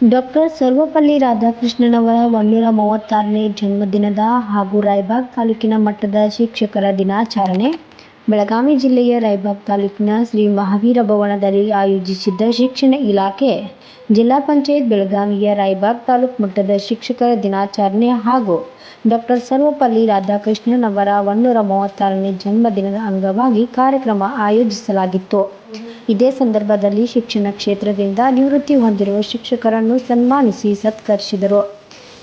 Doctor Sarvepalli ರಾಧಾಕೃಷ್ಣನವರ ಒಂದೂರ ಮೂವತ್ತಾರನೇ ಜನ್ಮದಿನದ ಹಾಗೂ ರಾಯಬಾಗ್ ತಾಲೂಕಿನ ಮಟ್ಟದ ಶಿಕ್ಷಕರ ದಿನಾಚರಣೆ, ಬೆಳಗಾವಿ ಜಿಲ್ಲೆಯ ರಾಯಬಾಗ್ ತಾಲೂಕಿನ ಶ್ರೀ ಮಹಾವೀರ ಭವನದಲ್ಲಿ ಆಯೋಜಿಸಿದ್ದ ಶಿಕ್ಷಣ ಇಲಾಖೆ, ಜಿಲ್ಲಾ ಪಂಚಾಯತ್ ಬೆಳಗಾವಿಯ ರಾಯಬಾಗ್ ತಾಲೂಕು ಮಟ್ಟದ ಶಿಕ್ಷಕರ ದಿನಾಚರಣೆ ಹಾಗೂ ಡಾಕ್ಟರ್ ಸರ್ವಪಲ್ಲಿ ರಾಧಾಕೃಷ್ಣನ್ ಅವರ ಒಂದೂರ ಮೂವತ್ತಾರನೇ ಜನ್ಮದಿನದ ಅಂಗವಾಗಿ ಕಾರ್ಯಕ್ರಮ ಆಯೋಜಿಸಲಾಗಿತ್ತು. ಇದೇ ಸಂದರ್ಭದಲ್ಲಿ ಶಿಕ್ಷಣ ಕ್ಷೇತ್ರದಿಂದ ನಿವೃತ್ತಿ ಹೊಂದಿರುವ ಶಿಕ್ಷಕರನ್ನು ಸನ್ಮಾನಿಸಿ ಸತ್ಕರಿಸಿದರು.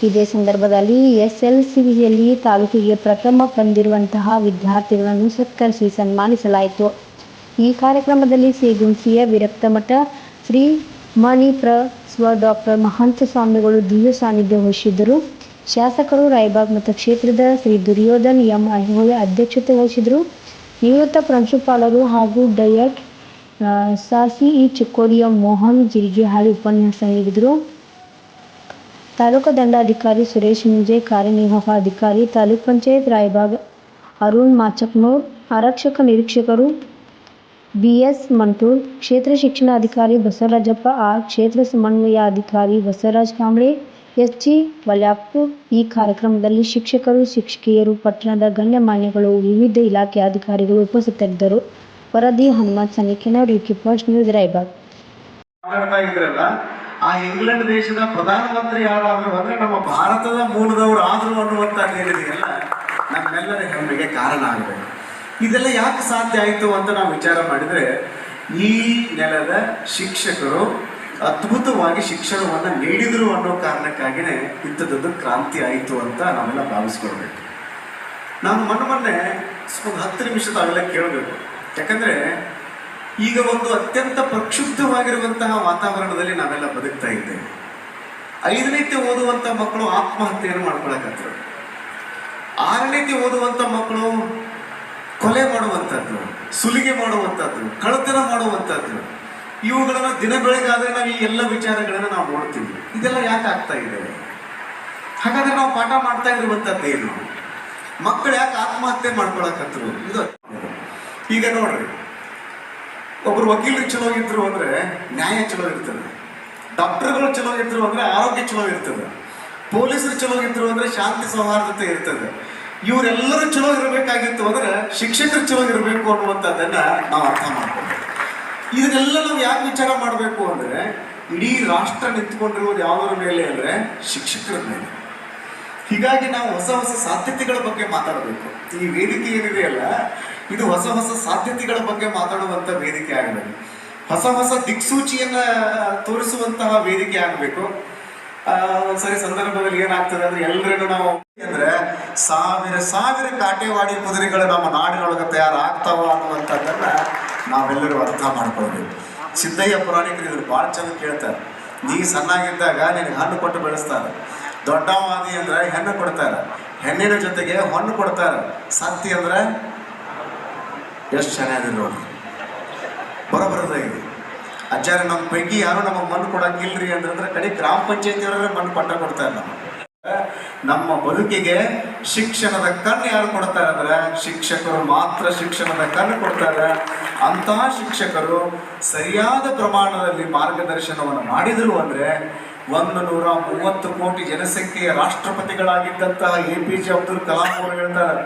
ಇದೇ ಸಂದರ್ಭದಲ್ಲಿ ಎಸ್ಎಲ್ಸಿಯಲ್ಲಿ ತಾಲೂಕಿಗೆ ಪ್ರಥಮ ಬಂದಿರುವಂತಹ ವಿದ್ಯಾರ್ಥಿಗಳನ್ನು ಸತ್ಕರಿಸಿ ಸನ್ಮಾನಿಸಲಾಯಿತು. ಈ ಕಾರ್ಯಕ್ರಮದಲ್ಲಿ ಸೇಗುಂಸಿಯ ವಿರಕ್ತ ಮಠ ಶ್ರೀ ಮಣಿಪ್ರ ಸ್ವ ಡಾಕ್ಟರ್ ಮಹಂತ ಸ್ವಾಮಿಗಳು ದಿವ್ಯ ಸಾನ್ನಿಧ್ಯ ವಹಿಸಿದ್ದರು. ಶಾಸಕರು ರಾಯಬಾಗ್ ಮತಕ್ಷೇತ್ರದ ಶ್ರೀ ದುರ್ಯೋಧನ್ ಎಂ. ಅಧ್ಯಕ್ಷತೆ ವಹಿಸಿದರು ನಿವೃತ್ತ ಪ್ರಾಂಶುಪಾಲರು ಹಾಗೂ ಡಯಟ್ ಸಾಸಿ ಇ ಚಿಕ್ಕೋಡಿಯ ಮೋಹನ್ ಜಿರಿಗೆಹಾಳಿ ಉಪನ್ಯಾಸ ನೀಡಿದರು. ತಾಲೂಕು ದಂಡಾಧಿಕಾರಿ ಸುರೇಶ್ ಮುಂಜೆ ಕಾರ್ಯನಿರ್ವಾಹಕ ಅಧಿಕಾರಿ ತಾಲೂಕ್ ಪಂಚಾಯತ್ ರಾಯಬಾಗ್ ಅರುಣ್ ಮಾಚಕ್ನೂರ್, ಆರಕ್ಷಕ ನಿರೀಕ್ಷಕರು ಬಿಎಸ್ ಮಂಟೂರ್, ಕ್ಷೇತ್ರ ಶಿಕ್ಷಣಾಧಿಕಾರಿ ಬಸವರಾಜಪ್ಪ ಆರ್ ಕ್ಷೇತ್ರ ಸಮನ್ವಯ ಅಧಿಕಾರಿ ಬಸವರಾಜ್ ಕಾಂಬ್ಳೆ, ಎಸ್ಜಿ ವಲ್ಯಾಪುರ್. ಈ ಕಾರ್ಯಕ್ರಮದಲ್ಲಿ ಶಿಕ್ಷಕರು, ಶಿಕ್ಷಕಿಯರು, ಪಟ್ಟಣದ ಗಣ್ಯಮಾನ್ಯಗಳು, ವಿವಿಧ ಇಲಾಖೆ ಅಧಿಕಾರಿಗಳು ಉಪಸ್ಥಿತರಿದ್ದರು. ವರದಿ ಹನುಮಂತ್ ಸನಿಕೆನವರ್ ನೋಡಿ ಫಸ್ಟ್ ನ್ಯೂಸ್ ರಾಯಬಾಗ್. ಆ ಇಂಗ್ಲೆಂಡ್ ದೇಶದ ಪ್ರಧಾನಮಂತ್ರಿ ಯಾರಾದ್ರು ಅಂದ್ರೆ ನಮ್ಮ ಭಾರತದ ಮೂಲದವರು ಆದ್ರು ಅನ್ನುವಂತ ಹೇಳಿದೆಯಲ್ಲ ನಮ್ಮೆಲ್ಲರ ಹೆಮ್ಮೆಗೆ ಕಾರಣ ಆಗಬೇಕು ಇದೆಲ್ಲ ಯಾಕೆ ಸಾಧ್ಯ ಆಯಿತು ಅಂತ ನಾವು ವಿಚಾರ ಮಾಡಿದ್ರೆ, ಈ ನೆಲದ ಶಿಕ್ಷಕರು ಅದ್ಭುತವಾಗಿ ಶಿಕ್ಷಣವನ್ನು ನೀಡಿದರು ಅನ್ನೋ ಕಾರಣಕ್ಕಾಗಿನೇ ಇಂಥದ್ದೊಂದು ಕ್ರಾಂತಿ ಆಯಿತು ಅಂತ ನಾವೆಲ್ಲ ಭಾವಿಸ್ಕೊಳ್ಬೇಕು. ನಾನು ಮೊನ್ನೆ ಮೊನ್ನೆ ಒಂದು ಹತ್ತು ನಿಮಿಷದ ಆಗಲೇ ಕೇಳಬೇಕು. ಯಾಕಂದ್ರೆ ಈಗ ಒಂದು ಅತ್ಯಂತ ಪ್ರಕ್ಷುಬ್ಧವಾಗಿರುವಂತಹ ವಾತಾವರಣದಲ್ಲಿ ನಾವೆಲ್ಲ ಬದುಕ್ತಾ ಇದ್ದೇವೆ. ಐದನೇತಿ ಓದುವಂತ ಮಕ್ಕಳು ಆತ್ಮಹತ್ಯೆಯನ್ನು ಮಾಡ್ಕೊಳಕತ್ರು. ಆರನೇತಿ ಓದುವಂತ ಮಕ್ಕಳು ಕೊಲೆ ಮಾಡುವಂಥದ್ದು ಸುಲಿಗೆ ಮಾಡುವಂಥದ್ದು ಕಳ್ಳತನ ಮಾಡುವಂಥದ್ದು ಇವುಗಳನ್ನು ದಿನ ಬೆಳಗಾದ್ರೆ ನಾವು ಈ ಎಲ್ಲ ವಿಚಾರಗಳನ್ನು ನಾವು ನೋಡ್ತೀವಿ. ಇದೆಲ್ಲ ಯಾಕೆ ಆಗ್ತಾ ಇದೆ? ಹಾಗಾದ್ರೆ ನಾವು ಪಾಠ ಮಾಡ್ತಾ ಇರುವಂಥದ್ದು ಏನು ಮಕ್ಕಳು ಯಾಕೆ ಆತ್ಮಹತ್ಯೆ ಮಾಡ್ಕೊಳಕತ್ರು? ಇದು ಈಗ ನೋಡ್ರಿ, ಒಬ್ರು ವಕೀಲರು ಚಲೋ ಇದ್ರು ಅಂದ್ರೆ ನ್ಯಾಯ ಚಲೋ ಇರ್ತದೆ ಡಾಕ್ಟರ್ಗಳು ಚಲೋ ಇದ್ರು ಅಂದ್ರೆ ಆರೋಗ್ಯ ಚಲೋ ಇರ್ತದೆ ಪೊಲೀಸರು ಚಲೋ ಇದ್ರು ಅಂದ್ರೆ ಶಾಂತಿ ಸೌಹಾರ್ದತೆ ಇರ್ತದೆ. ಇವರೆಲ್ಲರೂ ಚಲೋ ಇರಬೇಕಾಗಿತ್ತು ಅಂದ್ರೆ ಶಿಕ್ಷಕರು ಚಲೋ ಇರಬೇಕು ಅನ್ನುವಂಥದ್ದನ್ನ ನಾವು ಅರ್ಥ ಮಾಡ್ಕೊಬೇಕು. ಇದನ್ನೆಲ್ಲ ನಾವು ಯಾಕೆ ವಿಚಾರ ಮಾಡಬೇಕು ಅಂದ್ರೆ, ಇಡೀ ರಾಷ್ಟ್ರ ನಿಂತ್ಕೊಂಡಿರುವುದು ಯಾವುದರ ಮೇಲೆ ಅಂದ್ರೆ ಶಿಕ್ಷಕರ ಮೇಲೆ. ಹೀಗಾಗಿ ನಾವು ಹೊಸ ಹೊಸ ಸಾಧ್ಯತೆಗಳ ಬಗ್ಗೆ ಮಾತಾಡಬೇಕು. ಈ ವೇದಿಕೆ ಏನಿದೆಯಲ್ಲ ಇದು ಹೊಸ ಹೊಸ ಸಾಧ್ಯತೆಗಳ ಬಗ್ಗೆ ಮಾತಾಡುವಂತ ವೇದಿಕೆ ಆಗಬೇಕು. ಹೊಸ ಹೊಸ ದಿಕ್ಸೂಚಿಯನ್ನ ತೋರಿಸುವಂತಹ ವೇದಿಕೆ ಆಗಬೇಕು. ಒಂದ್ಸರಿ ಸಂದರ್ಭದಲ್ಲಿ ಏನಾಗ್ತದೆ ಅಂದ್ರೆ ಎಲ್ಲರಿಗೂ ನಾವು ಅಂದ್ರೆ ಸಾವಿರ ಸಾವಿರ ಕಾಟೇವಾಡಿ ಕುದುರೆಗಳು ನಮ್ಮ ನಾಡಿನೊಳಗೆ ತಯಾರಾಗ್ತಾವ ಅನ್ನುವಂಥದ್ದನ್ನ ನಾವೆಲ್ಲರೂ ಅರ್ಥ ಮಾಡ್ಕೊಳ್ಬೇಕು. ಸಿದ್ದಯ್ಯ ಪುರಾಣಿಕರು ಇದ್ರು, ಭಾಳ ಚೆನ್ನಾಗಿ ಕೇಳ್ತಾರೆ. ನೀ ಸಣ್ಣಾಗಿದ್ದಾಗ ನಿನಗೆ ಹಣ್ಣು ಕೊಟ್ಟು ಬೆಳೆಸ್ತಾರೆ. ದೊಡ್ಡವಾದಿ ಅಂದ್ರೆ ಹೆಣ್ಣು ಕೊಡ್ತಾರೆ. ಹೆಣ್ಣಿನ ಜೊತೆಗೆ ಹೊಣ್ಣು ಕೊಡ್ತಾರೆ. ಸತ್ತಿ ಅಂದ್ರೆ ಎಷ್ಟು ಚೆನ್ನಾಗಿದೆ ನೋಡಿ. ಬರೋಬರದಾಗಿದೆ. ಅಜ್ಜಾರ, ನಮ್ಮ ಪೈಕಿ ಯಾರು ನಮಗೆ ಮಣ್ಣು ಕೊಡಂಗಿಲ್ರಿ ಅಂತಂದ್ರೆ ಕಡೆ ಗ್ರಾಮ ಪಂಚಾಯತಿಯವರೇ ಮಣ್ಣು ಪಟ್ಟ ಕೊಡ್ತಾರೆ ನಮ್ಮ ನಮ್ಮ ಬದುಕಿಗೆ ಶಿಕ್ಷಣದ ಕಣ್ಣು ಯಾರು ಕೊಡ್ತಾರೆ ಅಂದ್ರೆ ಶಿಕ್ಷಕರು ಮಾತ್ರ ಶಿಕ್ಷಣದ ಕಣ್ಣು ಕೊಡ್ತಾರೆ. ಅಂತಹ ಶಿಕ್ಷಕರು ಸರಿಯಾದ ಪ್ರಮಾಣದಲ್ಲಿ ಮಾರ್ಗದರ್ಶನವನ್ನು ಮಾಡಿದರು ಅಂದ್ರೆ ಒಂದು ನೂರ ಮೂವತ್ತು ಕೋಟಿ ಜನಸಂಖ್ಯೆಯ ರಾಷ್ಟ್ರಪತಿಗಳಾಗಿದ್ದಂತಹ A P J Abdul Kalam ಅವರು ಹೇಳ್ತಾರೆ,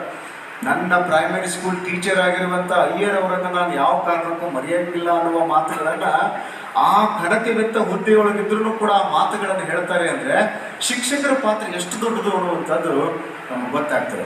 ನನ್ನ ಪ್ರೈಮರಿ ಸ್ಕೂಲ್ ಟೀಚರ್ ಆಗಿರುವಂಥ ಅಯ್ಯರ್ ಅವರನ್ನು ನಾನು ಯಾವ ಕಾರಣಕ್ಕೂ ಮರೆಯಂಗಿಲ್ಲ ಅನ್ನುವ ಮಾತುಗಳನ್ನ ಆ ಘನತೆವೆತ್ತ ಹುದ್ದೆಯೊಳಗಿದ್ರು ಕೂಡ ಆ ಮಾತುಗಳನ್ನು ಹೇಳ್ತಾರೆ ಅಂದ್ರೆ ಶಿಕ್ಷಕರ ಪಾತ್ರ ಎಷ್ಟು ದೊಡ್ಡದು ಅನ್ನುವಂಥದ್ದು ನಮ್ಗೆ ಗೊತ್ತಾಗ್ತದೆ.